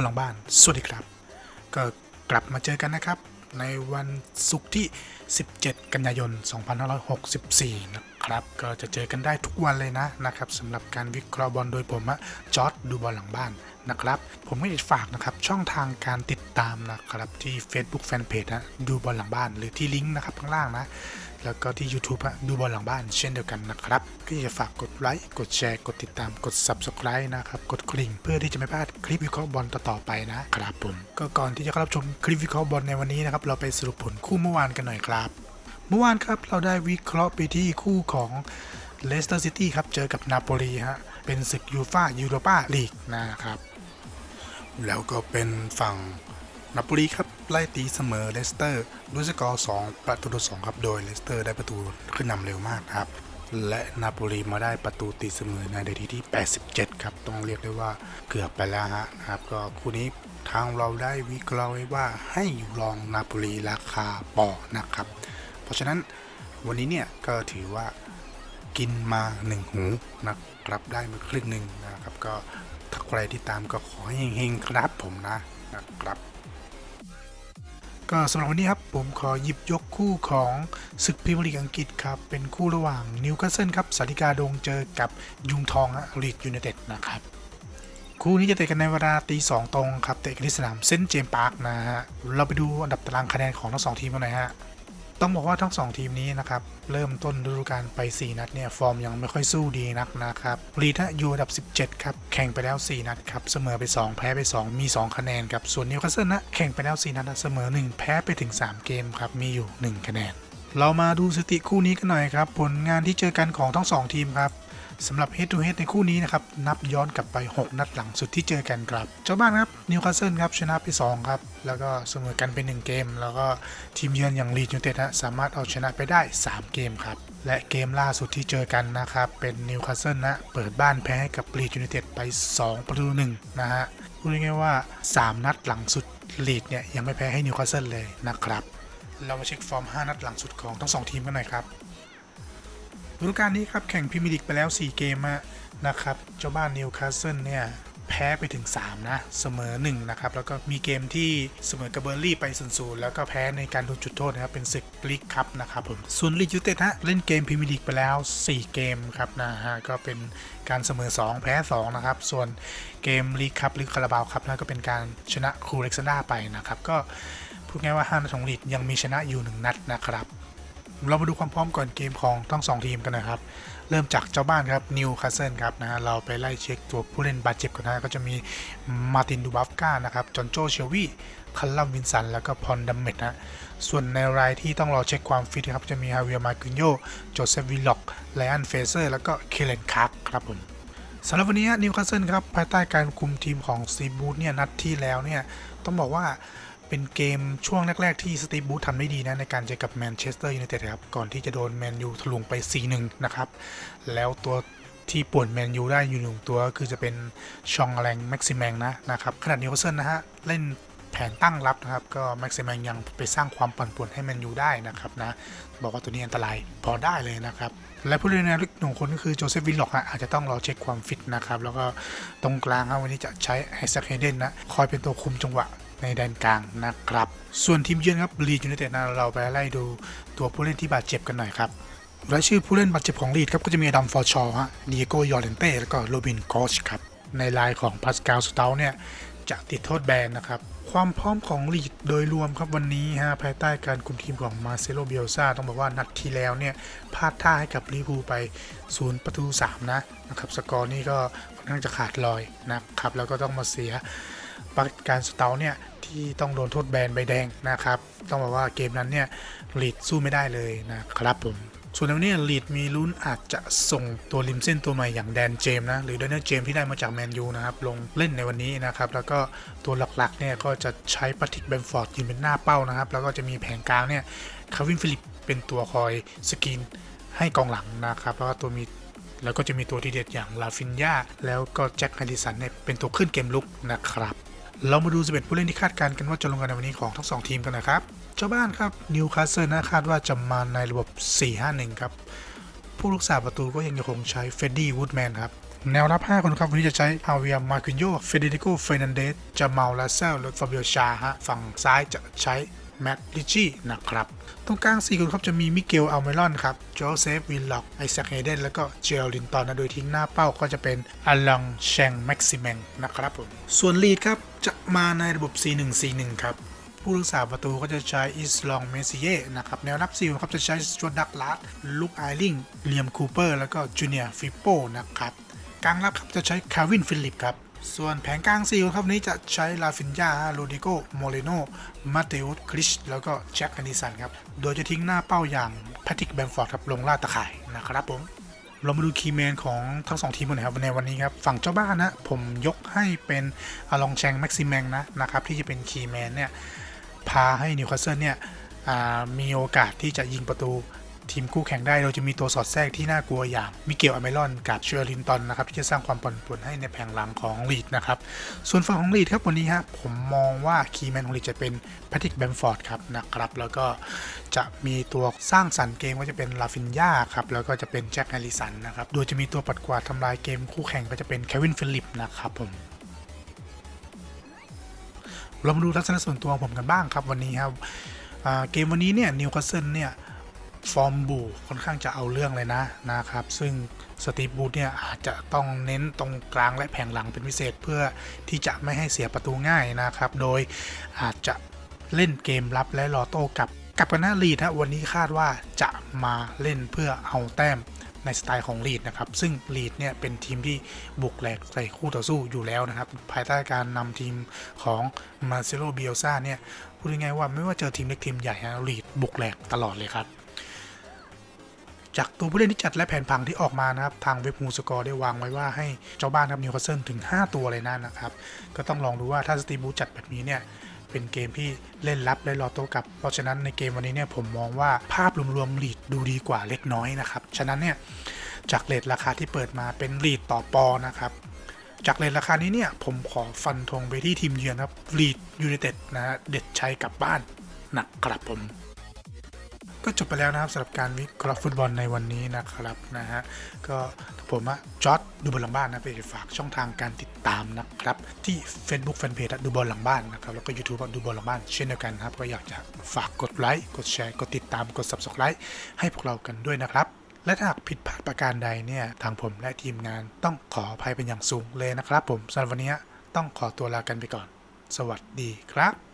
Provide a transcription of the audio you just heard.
บอลหลังบ้าน สวัสดีครับ ก็กลับมาเจอกันนะครับ ในวันศุกร์ที่ 17 กันยายน 2564 นะ ครับ ก็จะเจอกันได้ทุกวันเลยนะนะครับสำหรับการวิเคราะห์บอลโดยผมอะจอร์ดดูบอลหลังบ้านนะครับ ผมก็อยากฝากนะครับช่องทางการติดตามนะครับที่ Facebook Fanpage นะดูบอลหลังบ้าน หรือที่ลิงก์นะครับข้างล่างนะแล้วก็ที่ YouTube ดูบอลหลังบ้านเช่นเดียวกันนะครับก็อยากจะฝากกดไลค์กดแชร์กดติดตามกด Subscribe นะครับกดกริ่งเพื่อที่จะไม่พลาดคลิปวิเคราะห์บอลต่อๆไปนะครับผมก็ก่อนที่จะเข้ารับชมคลิปวิเคราะห์บอลในวันนี้นะครับเราไปสรุปผลคู่เมื่อวานกันหน่อยครับ เมื่อวานครับเราได้วิเคราะห์ไปที่คู่ของเลสเตอร์ซิตี้ครับ เจอกับนาโปลีฮะ เป็นศึกยูฟายูโรปาลีกนะครับ แล้วก็เป็นฝั่งนาโปลีครับ ไล่ตีเสมอเลสเตอร์ด้วยสกอร์ 2 ประตูต่อ2ครับ โดยเลสเตอร์ได้ประตูขึ้นนำเร็วมากครับ และนาโปลีมาได้ประตูตีเสมอในนาทีที่ 87 ครับ ต้องเรียกได้ว่าเกือบไปแล้วฮะครับ ก็คู่นี้ทางเราได้วิเคราะห์ไว้ว่าให้อยู่รองนาโปลีราคาปอนะครับ ราะฉะนั้นวันนี้เนี่ยก็ถือว่ากินมาหนึ่งหูนะครับได้มาครึ่งหนึ่งนะครับ ก็ถ้าใครที่ตามก็ขอให้เฮงๆครับผมนะนะครับ ก็สำหรับวันนี้ครับผมขอหยิบยกคู่ของศึกพรีเมียร์ลีกอังกฤษครับ เป็นคู่ระหว่างนิวคาสเซิลครับสาริกาดงเจอกับยุงทองลีดยูไนเต็ดนะครับคู่นี้จะเตะกันในเวลาตีสองตรงครับเตะกันที่สนามเซนต์เจมส์พาร์คนะฮะเราไปดูอันดับตารางคะแนนของทั้งสองทีมกันหน่อยฮะ ต้องบอกว่าทั้ง 2 ทีมนี้นะครับเริ่มต้นฤดูกาลไป 4 นัดเนี่ยฟอร์มยังไม่ค่อยสู้ดีนักนะครับลีทะอยู่อันดับ 17 ครับ แข่งไปแล้ว 4 นัดครับ เสมอไป 2 แพ้ไป 2 มี 2 คะแนนครับ ส่วนนิวคาสเซิลนะแข่งไปแล้ว 4 นัดเสมอ 1 แพ้ไปถึง 3 เกมครับ มีอยู่ 1 คะแนนเรามาดูสถิติคู่นี้กันหน่อยครับ ผลงานที่เจอกันของทั้ง 2 ทีมครับ สำหรับ head to head ในคู่นี้นะครับ นับย้อนกลับไป 6 นัดหลังสุดที่เจอกันครับ เจ้าบ้านครับนิวคาสเซิลครับชนะไป 2 ครับ แล้วก็เสมอกันเป็น 1 เกม แล้วก็ทีมเยือนอย่างลีดยูไนเต็ดฮะสามารถเอาชนะไปได้ 3 เกมครับ และเกมล่าสุดที่เจอกันนะครับ เป็นนิวคาสเซิลนะ เปิดบ้านแพ้กับลีดยูไนเต็ดไป 2 ประตูหนึ่งนะฮะพูดง่ายๆว่า 3 นัดหลังสุดลีดเนี่ยยังไม่แพ้ให้นิวคาสเซิลเลยนะครับ เรามาเช็คฟอร์ม 5 นัดหลังสุดของทั้งสองทีมกันหน่อยครับ ฤดูกาลนี้ครับแข่งพรีเมียร์ลีกไปแล้ว 4 เกมอะนะครับ เจ้าบ้านนิวคาสเซิลเนี่ยแพ้ไปถึง 3 นะ เสมอ 1 นะครับ แล้วก็มีเกมที่เสมอกับเบอร์ลี่ไป0 0แล้วก็แพ้ในการโดนจุดโทษนะครับ เป็นศึกลีกคัพนะครับผมส่วนลีดยูเต็ดฮะ เล่นเกมพรีเมียร์ลีกไปแล้ว 4 เกมครับนะฮะ ก็เป็นการเสมอ 2 แพ้ 2 นะครับ ส่วนเกมลีกคัพหรือคาราบาวคัพนะก็เป็นการชนะครูเล็กซันดาไปนะครับ ก็พูดง่ายว่า5นัดของลีดยังมีชนะอยู่ 1 นัดนะครับ เรามาดูความพร้อมก่อนเกมของทั้ง 2 ทีมกันนะครับ เริ่มจากเจ้าบ้านครับนิวคาสเซิลครับนะฮะเราไปไล่เช็คตัวผู้เล่นบาดเจ็บก่อนนะก็จะมีมาตินดูบัฟกานะครับจอนโจเชลวีคัลลัมวินสัน แล้วก็พอนดัมเมตนะส่วนในรายที่ต้องรอเช็คความฟิตครับจะมีฮาเวียร์มากินโยโจเซฟวิลล็อกไลอันเฟเซอร์แล้วก็เคเลนคาร์ครับผมสำหรับวันนี้นิวคาสเซิลครับภายใต้การคุมทีมของซีบูธเนี่ยนัดที่แล้วเนี่ยต้องบอกว่า เป็นเกมช่วงแรก ๆ ที่สตีฟบูธทำได้ดีนะ ในการเจอกับแมนเชสเตอร์ยูไนเต็ดครับ ก่อนที่จะโดนแมนยูถลุงไป 4-1 นะครับ แล้วตัวที่ป่วนแมนยูได้อยู่หนึ่งตัวคือจะเป็นชองแรงแม็กซิแมงนะนะครับขนาดนิวคาสเซิลนะฮะ เล่นแผนตั้งรับนะครับ ก็แม็กซิแมงยังไปสร้างความปั่นป่วนให้แมนยูได้นะครับนะ บอกว่าตัวนี้อันตรายพอได้เลยนะครับ และผู้เล่นในลึกหนึ่งคนก็คือโจเซฟวินล็อกอาจจะต้องรอเช็คความฟิตนะครับ แล้วก็ตรงกลางครับวันนี้จะใช้ไอแซคเฮเดนนะ คอยเป็นตัวคุมจังหวะ ในแดนกลางนะครับ ส่วนทีมเยือนครับลีดยูไนเต็ดนะเราไปไล่ดูตัวผู้เล่นที่บาดเจ็บกันหน่อยครับรายชื่อผู้เล่นบาดเจ็บของลีดครับก็จะมีดัมฟอร์ชอร์ฮะดิเอโกยอร์เรนเต้แล้วก็โรบินกอชครับในลายของพาสกาลสเตลเนี่ยจะติดโทษแบนนะครับ ความพร้อมของลีดโดยรวมครับวันนี้ฮะภายใต้การคุมทีมของมาเซโลเบียลซาต้องบอกว่านัดที่แล้วเนี่ยพลาดท่าให้กับลิเวอร์พูลไป 0 ประตู 3 นะนะครับ สกอร์นี่ก็ค่อนข้างจะขาดลอยนะครับแล้วก็ต้องมาเสีย ปาการสเตลเนี่ยที่ต้องโดนโทษแบนใบแดงนะครับ ต้องบอกว่าเกมนั้นเนี่ยลีดสู้ไม่ได้เลยนะครับผมส่วนในวันนี้ลีดมีลุ้นอาจจะส่งตัวริมเส้นตัวใหม่อย่างแดนเจมส์นะหรือเดนเนอร์เจมส์ที่ได้มาจากแมนยูนะครับลงเล่นในวันนี้นะครับแล้วก็ตัวหลักๆเนี่ยก็จะใช้ปาติกแบมฟอร์ดยืนเป็นหน้าเป้านะครับ แล้วก็จะมีแผงกลางเนี่ยคาวินฟิลิปเป็นตัวคอยสกรีนให้กองหลังนะครับแล้วก็ตัวมีแล้วก็จะมีตัวทีเด็ดอย่างลาฟินยาแล้วก็แจ็คแฮดิสันเนี่ยเป็นตัวขึ้นเกมลุกนะครับ เรามาดู 11 ผู้เล่นที่คาดการณ์กันว่าจะลงกันในวันนี้ของทั้ง 2 ทีมกันนะครับ เจ้าบ้านครับนิวคาสเซิลนะคาดว่าจะมาในระบบ 4-5-1 ครับ ผู้รักษาประตูก็ยังคงใช้เฟดดี้วูดแมนครับ แนวรับ 5 คนครับ วันนี้จะใช้ฮาเวียมาคินโยเฟเดริโกเฟรนันเดสจามาลลาเซลและฟาบิโอชาฮะฝั่งซ้ายจะใช้ แมตต์ลิชี่นะครับ ตรงกลาง 4 คนครับจะมีมิเกลอัลเมรอนครับโจเซฟวิลล็อกไอแซคเฮเดนแล้วก็เจลลินตันนะโดยทิ้งหน้าเป้าก็จะเป็นอลังแชงแม็กซิเมนนะครับผมส่วนลีดครับจะมาในระบบ 4-1-4-1 ครับผู้รักษาประตูก็จะใช้อิสลองเมซิเย่นะครับ แนวรับซิลครับจะใช้จวตดักลาดลูกไอริงเลียมคูเปอร์ แล้วก็จูเนียร์ฟิปโปนะครับ กลางรับครับจะใช้คาวินฟิลิปครับ ส่วนแผงกลางซิลครับนี้จะใช้ลาฟินยาโรดิโกโมเรโนมาเตอุสคริชแล้วก็แจ็คแอนดิสันครับ โดยจะทิ้งหน้าเป้าอย่างแพทริกแบงฟอร์ดครับลงล่าตะข่ายนะครับผม เรามาดูคีย์แมนของทั้งสองทีมกันน่อยครับในวันนี้ครับ ฝั่งเจ้าบ้านนะ ผมยกให้เป็นอลองแชงแม็กซิแมงนะนะครับที่จะเป็นคีย์แมนเนี่ยพาให้นิวคาสเซิลเนี่ยมีโอกาสที่จะยิงประตู ทีมคู่แข่งได้โดยจะมีตัวสอดแทรกที่น่ากลัวอย่างมิเกลอเมรอนกับเชอร์ลินตันนะครับที่จะสร้างความปั่นป่วนให้ในแผงหลังของลีดนะครับส่วนฝั่งของลีดครับวันนี้ฮะผมมองว่าคีย์แมนของลีดจะเป็นแพทริกแบมฟอร์ดครับนะครับแล้วก็จะมีตัวสร้างสรรค์เกมก็จะเป็นลาฟินยาครับแล้วก็จะเป็นแจ็คแฮร์ริสันนะครับโดยจะมีตัวปัดกวาดทำลายเกมคู่แข่งก็จะเป็นเควินฟิลิปนะครับผมเรามาดูลักษณะส่วนตัวของผมกันบ้างครับวันนี้ครับเกมวันนี้เนี่ยนิวคาสเซิลเนี่ย ฟอร์มบูค่อนข้างจะเอาเรื่องเลยนะนะครับ ซึ่งสตีฟบูธเนี่ยอาจจะต้องเน้นตรงกลางและแผงหลังเป็นพิเศษเพื่อที่จะไม่ให้เสียประตูง่ายนะครับ โดยอาจจะเล่นเกมรับและรอโต้กลับกลับกันหน้าลีดฮะวันนี้คาดว่าจะมาเล่นเพื่อเอาแต้มในสไตล์ของลีดนะครับ ซึ่งลีดเนี่ยเป็นทีมที่บุกแหลกใส่คู่ต่อสู้อยู่แล้วนะครับ ภายใต้การนำทีมของมาเซโลเบียซาเนี่ยพูดง่ายๆว่าไม่ว่าเจอทีมเล็กทีมใหญ่นะลีดบุกแหลกตลอดเลยครับ จากตัวผู้เล่นที่จัดและแผนผังที่ออกมานะครับ ทางเว็บมูสกอร์ได้วางไว้ว่าให้เจ้าบ้านครับนิวคาสเซิลถึง 5 ตัวเลยนะนะครับ ก็ต้องลองดูว่าถ้าสตีบูจัดแบบนี้เนี่ยเป็นเกมที่เล่นรับและรอโต้กลับ เพราะฉะนั้นในเกมวันนี้เนี่ยผมมองว่าภาพรวมๆลีดดูดีกว่าเล็กน้อยนะครับ ฉะนั้นเนี่ยจากเลทราคาที่เปิดมาเป็นลีดต่อปอนะครับจากเลทราคานี้เนี่ยผมขอฟันธงไปที่ทีมเยือนครับลีดยูไนเต็ดนะฮะเด็ดชัยกลับบ้านหนะครับผม ก็จบไปแล้วนะครับสำหรับการวิเคราะห์ฟุตบอลในวันนี้นะครับนะฮะก็ผมอะจอร์ดดูบอลหลังบ้านนะไปฝากช่องทางการติดตามนะครับ ที่ Facebook Fanpage ดูบอลหลังบ้านนะครับแล้วก็ YouTube ดูบอลหลังบ้านเช่นเดียวกันครับ ก็อยากจะฝากกดไลค์กดแชร์กดติดตามกด Subscribe ให้พวกเรากันด้วยนะครับและถ้าหากผิดพลาดประการใดเนี่ยทางผมและทีมงานต้องขออภัยเป็นอย่างสูงเลยนะครับ ผมสำหรับวันนี้ต้องขอตัวลากันไปก่อน สวัสดีครับ